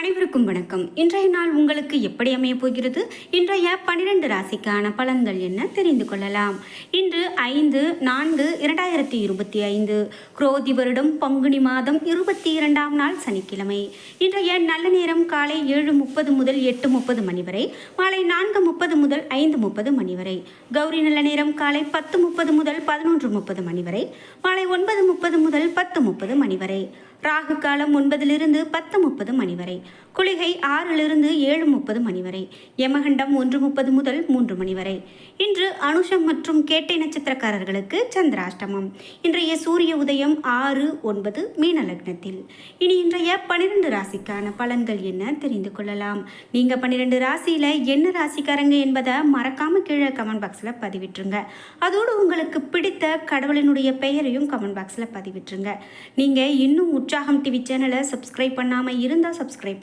அனைவருக்கும் வணக்கம். இன்றைய நாள் உங்களுக்கு எப்படி அமைய போகிறது? இன்றைய பனிரெண்டு ராசிக்கான பலன்கள் என்ன தெரிந்து கொள்ளலாம். இன்று ஐந்து நான்கு இரண்டாயிரத்தி இருபத்தி ஐந்து. குரோதி வருடம் பங்குனி மாதம் இருபத்தி இரண்டாம் நாள் சனிக்கிழமை. இன்றைய நல்ல நேரம் காலை ஏழு முப்பது முதல் எட்டு முப்பது மணி வரை மாலை நான்கு முப்பது முதல் ஐந்து முப்பது மணி வரை. கௌரி நல்ல நேரம் காலை பத்து முப்பது முதல் பதினொன்று முப்பது மணி வரை மாலை ஒன்பது முப்பது முதல் பத்து முப்பது மணி வரை. ராகு காலம் ஒன்பதிலிருந்து பத்து முப்பது மணி வரை. குளிகை ஆறிலிருந்து ஏழு முப்பது மணி வரை யமகண்டம் ஒன்று முப்பது முதல் மூன்று மணி வரை. இன்று அனுஷம் மற்றும் கேட்டை நட்சத்திரக்காரர்களுக்கு சந்திராஷ்டமம். இன்றைய சூரிய உதயம் ஆறு ஒன்பது மீன லக்னத்தில். இனி இன்றைய பன்னிரெண்டு ராசிக்கான பலன்கள் என்ன தெரிந்து கொள்ளலாம். நீங்க பன்னிரெண்டு ராசியில என்ன ராசிக்காரங்க என்பதை மறக்காம கீழே கமெண்ட் பாக்ஸ்ல பதிவிட்டுருங்க. அதோடு உங்களுக்கு பிடித்த கடவுளினுடைய பெயரையும் கமெண்ட் பாக்ஸில் பதிவிட்டுருங்க. நீங்கள் இன்னும் உற்சாகம் டிவி சேனலை சப்ஸ்கிரைப் பண்ணாமல் இருந்தால் சப்ஸ்கிரைப்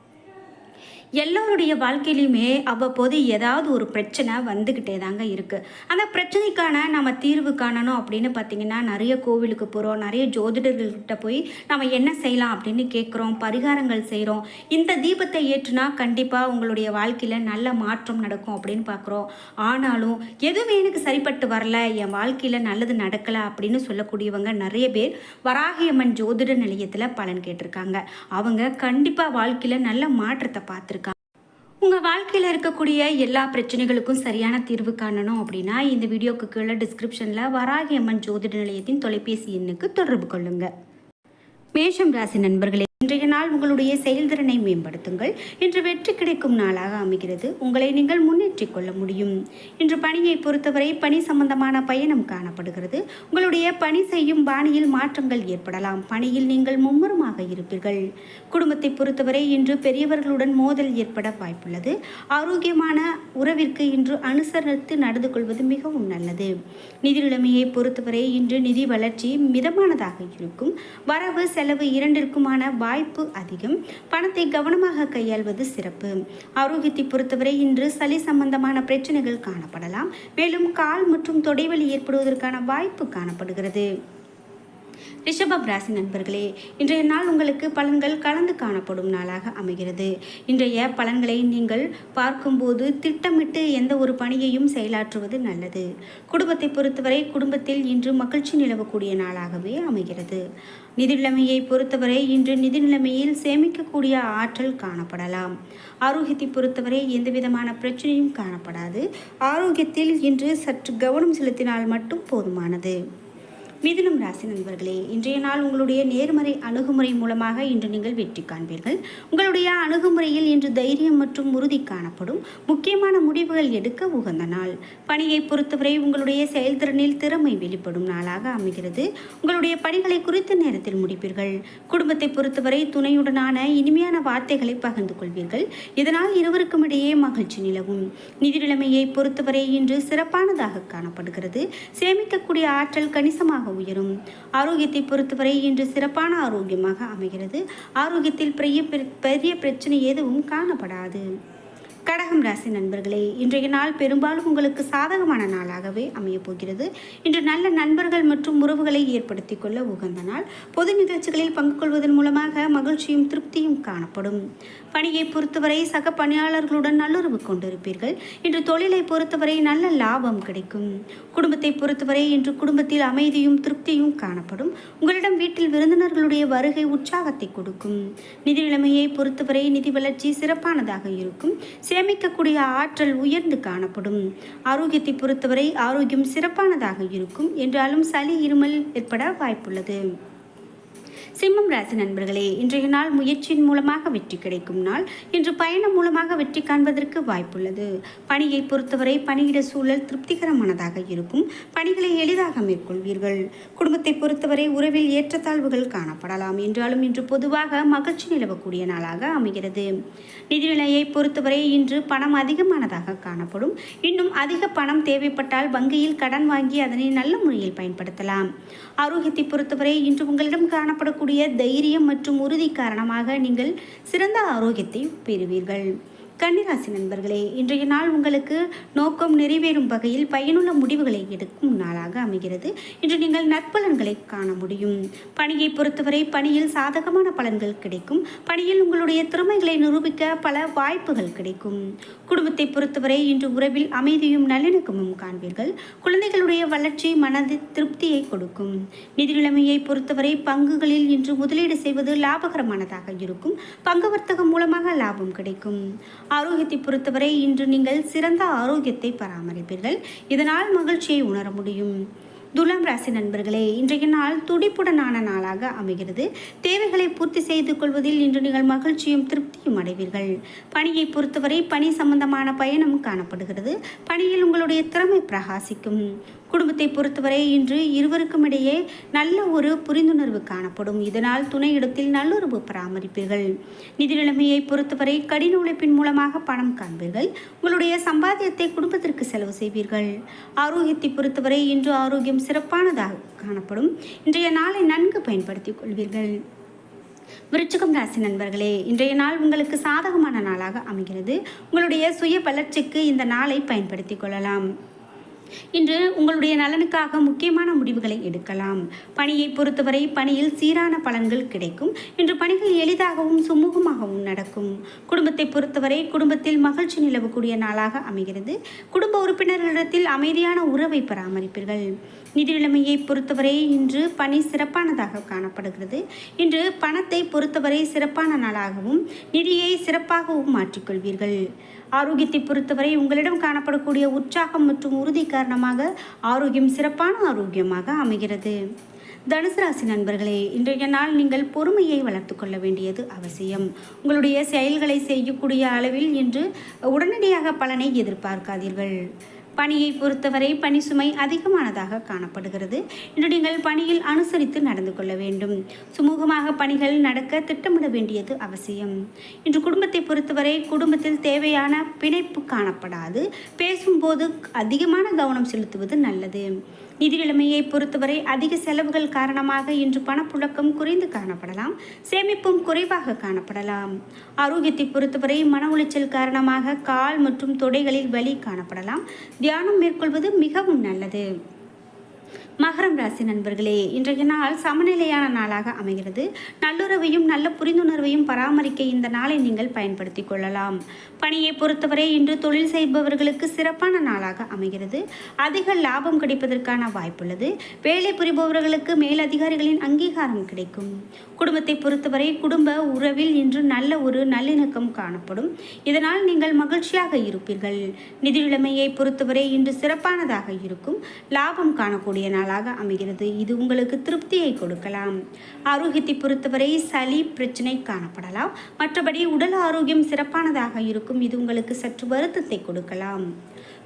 எல்லோருடைய வாழ்க்கையிலையுமே அவ்வப்போது ஏதாவது ஒரு பிரச்சனை வந்துக்கிட்டே தாங்க இருக்குது அந்த பிரச்சனைக்கான நம்ம தீர்வு காணணும் அப்படின்னு பார்த்தீங்கன்னா நிறைய கோவிலுக்கு போகிறோம் நிறைய ஜோதிடர்கள்கிட்ட போய் நம்ம என்ன செய்யலாம் அப்படின்னு கேட்குறோம் பரிகாரங்கள் செய்கிறோம் இந்த தீபத்தை ஏற்றுனா கண்டிப்பாக உங்களுடைய வாழ்க்கையில் நல்ல மாற்றம் நடக்கும் அப்படின்னு பார்க்குறோம் ஆனாலும் எதுவுமே எனக்கு சரிப்பட்டு வரல என் வாழ்க்கையில் நல்லது நடக்கலை அப்படின்னு சொல்லக்கூடியவங்க நிறைய பேர் வராகியம்மன் ஜோதிட நிலையத்தில் பலன் கேட்டிருக்காங்க. அவங்க கண்டிப்பாக வாழ்க்கையில் நல்ல மாற்றத்தை பார்த்துருக்காங்க உங்கள் வாழ்க்கையில் இருக்கக்கூடிய எல்லா பிரச்சனைகளுக்கும் சரியான தீர்வு காணணும் அப்படின்னா இந்த வீடியோக்கு கீழே டிஸ்கிரிப்ஷனில் வராகி அம்மன் ஜோதிட நிலையத்தின் தொலைபேசி எண்ணுக்கு தொடர்பு கொள்ளுங்கள் மேஷம் ராசி நண்பர்களே இன்றைய நாள் உங்களுடைய செயல்திறனை மேம்படுத்துங்கள். இன்று வெற்றி கிடைக்கும் நாளாக அமைகிறது. உங்களை நீங்கள் முன்னேற்றிக் கொள்ள முடியும். இன்று பணியை பொறுத்தவரை பணி சம்பந்தமான பயணம் காணப்படுகிறது. உங்களுடைய பணி செய்யும் பாணியில் மாற்றங்கள் ஏற்படலாம். பணியில் நீங்கள் மும்முரமாக இருப்பீர்கள். குடும்பத்தை பொறுத்தவரை இன்று பெரியவர்களுடன் மோதல் ஏற்பட வாய்ப்புள்ளது. ஆரோக்கியமான உறவிற்கு இன்று அனுசரித்து நடந்து கொள்வது மிகவும் நல்லது. நிதி நிலைமையை பொறுத்தவரை இன்று நிதி வளர்ச்சி மிதமானதாக இருக்கும். வரவு செலவு இரண்டிற்குமான வாய்ப்பு அதிகம். பணத்தை கவனமாக கையாள்வது சிறப்பு. ஆரோக்கியத்தை பொறுத்தவரை இன்று சளி சம்பந்தமான பிரச்சனைகள் காணப்படலாம். மேலும் கால் மற்றும் தொடைவலி ஏற்படுவதற்கான வாய்ப்பு காணப்படுகிறது. ரிஷபம் ராசி நண்பர்களே இன்றைய நாள் உங்களுக்கு பலன்கள் கலந்து காணப்படும் நாளாக அமைகிறது. இன்றைய பலன்களை நீங்கள் பார்க்கும்போது திட்டமிட்டு எந்த ஒரு பணியையும் செயலாற்றுவது நல்லது. குடும்பத்தை பொறுத்தவரை குடும்பத்தில் இன்று மகிழ்ச்சி நிலவக்கூடிய நாளாகவே அமைகிறது. நிதி நிலைமையை பொறுத்தவரை இன்று நிதி நிலைமையில் சேமிக்கக்கூடிய ஆற்றல் காணப்படலாம். ஆரோக்கியத்தை பொறுத்தவரை எந்த விதமான பிரச்சனையும் காணப்படாது. ஆரோக்கியத்தில் இன்று சற்று கவனம் செலுத்தினால் மட்டும் போதுமானது. மிதுனம் ராசி நண்பர்களே இன்றைய நாள் உங்களுடைய நேர்மறை அணுகுமுறை மூலமாக இன்று நீங்கள் வெற்றி காண்பீர்கள். உங்களுடைய அணுகுமுறையில் இன்று தைரியம் மற்றும் உறுதி காணப்படும் முக்கியமான முடிவுகள் எடுக்க உகந்த நாள். பணியை பொறுத்தவரை உங்களுடைய செயல்திறனில் திறமை வெளிப்படும் நாளாக அமைகிறது. உங்களுடைய பணிகளை குறித்த நேரத்தில் முடிப்பீர்கள். குடும்பத்தை பொறுத்தவரை துணையுடனான இனிமையான வார்த்தைகளை பகிர்ந்து கொள்வீர்கள். இதனால் இருவருக்கும் இடையே மகிழ்ச்சி நிலவும். நிதி நிலைமையை பொறுத்தவரை இன்று சிறப்பானதாக காணப்படுகிறது. சேமிக்கக்கூடிய ஆற்றல் கணிசமாக உயரும். ஆரோக்கியத்தை பொறுத்தவரை இன்று சிறப்பான ஆரோக்கியமாக அமைகிறது. ஆரோக்கியத்தில் பெரிய பெரிய பிரச்சனை எதுவும் காணப்படாது. கடகம் ராசி நண்பர்களே இன்றைய நாள் பெரும்பாலும் உங்களுக்கு சாதகமான நாளாகவே அமையப் போகிறது. இன்று நல்ல நண்பர்கள் மற்றும் உறவுகளை ஏற்படுத்தி கொள்ள உகந்த நாள். பொது நிகழ்ச்சிகளில் பங்கு கொள்வதன் மூலமாக மகிழ்ச்சியும் திருப்தியும் காணப்படும். பணியை பொறுத்தவரை சக பணியாளர்களுடன் நல்லுறவு கொண்டிருப்பீர்கள். இன்று தொழிலை பொறுத்தவரை நல்ல லாபம் கிடைக்கும். குடும்பத்தை பொறுத்தவரை இன்று குடும்பத்தில் அமைதியும் திருப்தியும் காணப்படும். உங்களிடம் வீட்டில் விருந்தினர்களுடைய வருகை உற்சாகத்தை கொடுக்கும். நிதி நிலைமையை பொறுத்தவரை நிதி வளர்ச்சி சிறப்பானதாக இருக்கும். சில சேமிக்கக்கூடிய ஆற்றல் உயர்ந்து காணப்படும். ஆரோக்கியத்தை பொறுத்தவரை ஆரோக்கியம் சிறப்பானதாக இருக்கும். என்றாலும் சளி இருமல் ஏற்பட வாய்ப்புள்ளது. சிம்மம் ராசி நண்பர்களே இன்றைய நாள் முயற்சியின் மூலமாக வெற்றி கிடைக்கும் நாள். இன்று பயணம் மூலமாக வெற்றி காண்பதற்கு வாய்ப்புள்ளது. பணியை பொறுத்தவரை பணியிட சூழல் திருப்திகரமானதாக இருக்கும். பணிகளை எளிதாக மேற்கொள்வீர்கள். குடும்பத்தை பொறுத்தவரை உறவில் ஏற்றத்தாழ்வுகள் காணப்படலாம். என்றாலும் இன்று பொதுவாக மகிழ்ச்சி நிலவக்கூடிய நாளாக அமைகிறது. நிதிநிலையை பொறுத்தவரை இன்று பணம் அதிகமானதாக காணப்படும். இன்னும் அதிக பணம் தேவைப்பட்டால் வங்கியில் கடன் வாங்கி அதனை நல்ல முறையில் பயன்படுத்தலாம். ஆரோக்கியத்தை பொறுத்தவரை இன்று உங்களிடம் காணப்படும் காணப்படக்கூடிய தைரியம் மற்றும் உறுதி காரணமாக நீங்கள் சிறந்த ஆரோக்கியத்தை பெறுவீர்கள். கன்னிராசி நண்பர்களே இன்றைய நாள் உங்களுக்கு நோக்கம் நிறைவேறும் வகையில் பயனுள்ள முடிவுகளை எடுக்கும் நாளாக அமைகிறது. இன்று நீங்கள் நற்பலன்களை காண முடியும். பணியை பொறுத்தவரை பணியில் சாதகமான பலன்கள் கிடைக்கும். பணியில் உங்களுடைய திறமைகளை நிரூபிக்க பல வாய்ப்புகள் கிடைக்கும். குடும்பத்தை பொறுத்தவரை இன்று உறவில் அமைதியும் நல்லிணக்கமும் காண்பீர்கள். குழந்தைகளுடைய வளர்ச்சி மனது திருப்தியை கொடுக்கும். நிதி நிலைமையை பொறுத்தவரை பங்குகளில் இன்று முதலீடு செய்வது லாபகரமானதாக இருக்கும். பங்கு வர்த்தகம் மூலமாக லாபம் கிடைக்கும். ஆரோக்கியத்தை பொறுத்தவரை இன்று நீங்கள் சிறந்த ஆரோக்கியத்தை பராமரிப்பீர்கள். இதனால் மகிழ்ச்சியை உணர முடியும். துலாம் ராசி நண்பர்களே இன்றைய நாள் துடிப்புடனான நாளாக அமைகிறது. தேவைகளை பூர்த்தி செய்து கொள்வதில் இன்று நீங்கள் மகிழ்ச்சியும் திருப்தியும் அடைவீர்கள். பணியை பொறுத்தவரை பணி சம்பந்தமான பயணம் காணப்படுகிறது. பணியில் உங்களுடைய திறமை பிரகாசிக்கும். குடும்பத்தை பொறுத்தவரை இன்று இருவருக்கும் இடையே நல்ல ஒரு புரிந்துணர்வு காணப்படும். இதனால் துணையிடத்தில் நல்லுறவு பராமரிப்பீர்கள். நிதி நிலைமையை பொறுத்தவரை கடின உழைப்பின் மூலமாக பணம் காண்பீர்கள். உங்களுடைய சம்பாத்தியத்தை குடும்பத்திற்கு செலவு செய்வீர்கள். ஆரோக்கியத்தை பொறுத்தவரை இன்று ஆரோக்கியம் சிறப்பானதாக காணப்படும். இன்றைய நாளை நன்கு பயன்படுத்திக் கொள்வீர்கள். விருச்சிகம் ராசி நண்பர்களே இன்றைய நாள் உங்களுக்கு சாதகமான நாளாக அமைகிறது. உங்களுடைய சுய வளர்ச்சிக்கு இந்த நாளை பயன்படுத்திக் கொள்ளலாம். இன்று உங்களுடைய நலனுக்காக முக்கியமான முடிவுகளை எடுக்கலாம். பணியை பொறுத்தவரை பணியில் சீரான பலன்கள் கிடைக்கும். இன்று பணிகள் எளிதாகவும் சுமூகமாகவும் நடக்கும். குடும்பத்தை பொறுத்தவரை குடும்பத்தில் மகிழ்ச்சி நிலவக்கூடிய நாளாக அமைகிறது. குடும்ப உறுப்பினர்களிடத்தில் அமைதியான உறவை பராமரிப்பீர்கள். நிதி நிலைமையை பொறுத்தவரை இன்று பணி சிறப்பானதாக காணப்படுகிறது. இன்று பணத்தை பொறுத்தவரை சிறப்பான நாளாகவும் நிதியை சிறப்பாகவும் மாற்றிக்கொள்வீர்கள். ஆரோக்கியத்தை பொறுத்தவரை உங்களிடம் காணப்படக்கூடிய உற்சாகம் மற்றும் உறுதி காரணமாக ஆரோக்கியம் சிறப்பான ஆரோக்கியமாக அமைகிறது. தனுசு ராசி நண்பர்களே இன்றைய நாள் நீங்கள் பொறுமையை வளர்த்து கொள்ள வேண்டியது அவசியம். உங்களுடைய செயல்களை செய்யக்கூடிய அளவில் இன்று உடனடியாக பலனை எதிர்பார்க்காதீர்கள். பணியை பொறுத்தவரை பணி சுமை அதிகமானதாக காணப்படுகிறது. இன்று நீங்கள் பணியில் அனுசரித்து நடந்து கொள்ள வேண்டும். சுமூகமாக பணிகள் நடக்க திட்டமிட வேண்டியது அவசியம். இன்று குடும்பத்தை பொறுத்தவரை குடும்பத்தில் தேவையான பிணைப்பு காணப்படாது. பேசும்போது அதிகமான கவனம் செலுத்துவது நல்லது. நிதி நிலைமையை பொறுத்தவரை அதிக செலவுகள் காரணமாக இன்று பணப்புழக்கம் குறைந்து காணப்படலாம். சேமிப்பும் குறைவாக காணப்படலாம். ஆரோக்கியத்தை பொறுத்தவரை மன உளைச்சல் காரணமாக கால் மற்றும் தொடைகளில் வலி காணப்படலாம். தியானம் மேற்கொள்வது மிகவும் நல்லது. மகரம் ராசி நண்பர்களே இன்றைய நாள் சமநிலையான நாளாக அமைகிறது. நல்லுறவையும் நல்ல புரிந்துணர்வையும் பராமரிக்க இந்த நாளை நீங்கள் பயன்படுத்திக் கொள்ளலாம். பணியை பொறுத்தவரை இன்று தொழில் செய்பவர்களுக்கு சிறப்பான நாளாக அமைகிறது. அதிக லாபம் கிடைப்பதற்கான வாய்ப்புள்ளது. வேலை புரிபவர்களுக்கு மேலதிகாரிகளின் அங்கீகாரம் கிடைக்கும். குடும்பத்தை பொறுத்தவரை குடும்ப உறவில் இன்று நல்ல ஒரு நல்லிணக்கம் காணப்படும். இதனால் நீங்கள் மகிழ்ச்சியாக இருப்பீர்கள். நிதி நிலைமையை பொறுத்தவரை இன்று சிறப்பானதாக இருக்கும். லாபம் காணக்கூடிய நாள் நாளாக அமைகிறது. இது உங்களுக்கு திருப்தியை கொடுக்கலாம். ஆரோக்கியத்தை பொறுத்தவரை சளி பிரச்சனை காணப்படலாம். மற்றபடி உடல் ஆரோக்கியம் சிறப்பானதாக இருக்கும். இது உங்களுக்கு சற்று வருத்தத்தை கொடுக்கலாம்.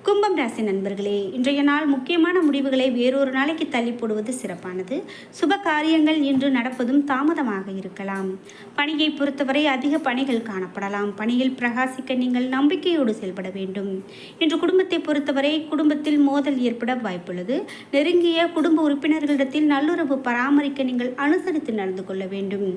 கும்பம் ராசி நண்பர்களே இன்றைய நாள் முக்கியமான முடிவுகளை வேறொரு நாளைக்கு தள்ளி போடுவது சிறப்பானது. சுப காரியங்கள் இன்று நடப்பதும் தாமதமாக இருக்கலாம். பணியை பொறுத்தவரை அதிக பணிகள் காணப்படலாம். பணியில் பிரகாசிக்க நீங்கள் நம்பிக்கையோடு செயல்பட வேண்டும். இன்று குடும்பத்தை பொறுத்தவரை குடும்பத்தில் மோதல் ஏற்பட வாய்ப்புள்ளது. நெருங்கிய குடும்ப உறுப்பினர்களிடத்தில் நல்லுறவு பராமரிக்க நீங்கள் அனுசரித்து நடந்து கொள்ள வேண்டும்.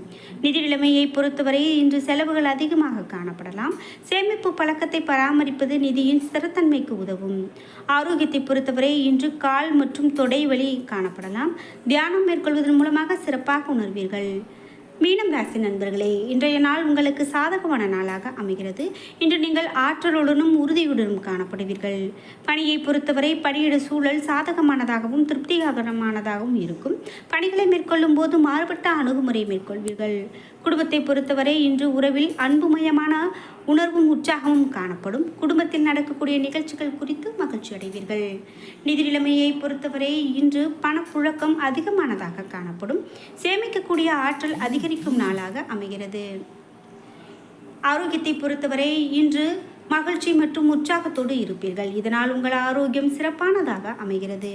நிதி நிலைமையை பொறுத்தவரை இன்று செலவுகள் அதிகமாக காணப்படலாம். சேமிப்பு பழக்கத்தை பராமரிப்பது நிதியின் ஸ்திரத்தன்மைக்கு உதவும். ஆரோக்கியத்தை பொறுத்தவரை இன்று கால் மற்றும் தொடை வலி காணப்படலாம். தியானம் மேற்கொள்வதன் மூலமாக சிறப்பாக உணர்வீர்கள். மீனம் ராசி நண்பர்களே இன்றைய நாள் உங்களுக்கு சாதகமான நாளாக அமைகிறது. இன்று நீங்கள் ஆற்றலுடனும் உறுதியுடனும் காணப்படுவீர்கள். பணியை பொறுத்தவரை பணியிட சூழல் சாதகமானதாகவும் திருப்திகரமானதாகவும் இருக்கும். பணிகளை மேற்கொள்ளும் போது மாறுபட்ட அணுகுமுறை மேற்கொள்வீர்கள். குடும்பத்தை பொறுத்தவரை இன்று உறவில் அன்புமயமான உணர்வும் உற்சாகமும் காணப்படும். குடும்பத்தில் நடக்கக்கூடிய நிகழ்ச்சிகள் குறித்து மகிழ்ச்சி அடைவீர்கள். நிதி நிலைமையை பொறுத்தவரை இன்று பணப்புழக்கம் அதிகமானதாக காணப்படும். சேமிக்கக்கூடிய ஆற்றல் அதிகரிக்கும் நாளாக அமைகிறது. ஆரோக்கியத்தை பொறுத்தவரை இன்று மகிழ்ச்சி மற்றும் உற்சாகத்தோடு இருப்பீர்கள். இதனால் உங்கள் ஆரோக்கியம் சிறப்பானதாக அமைகிறது.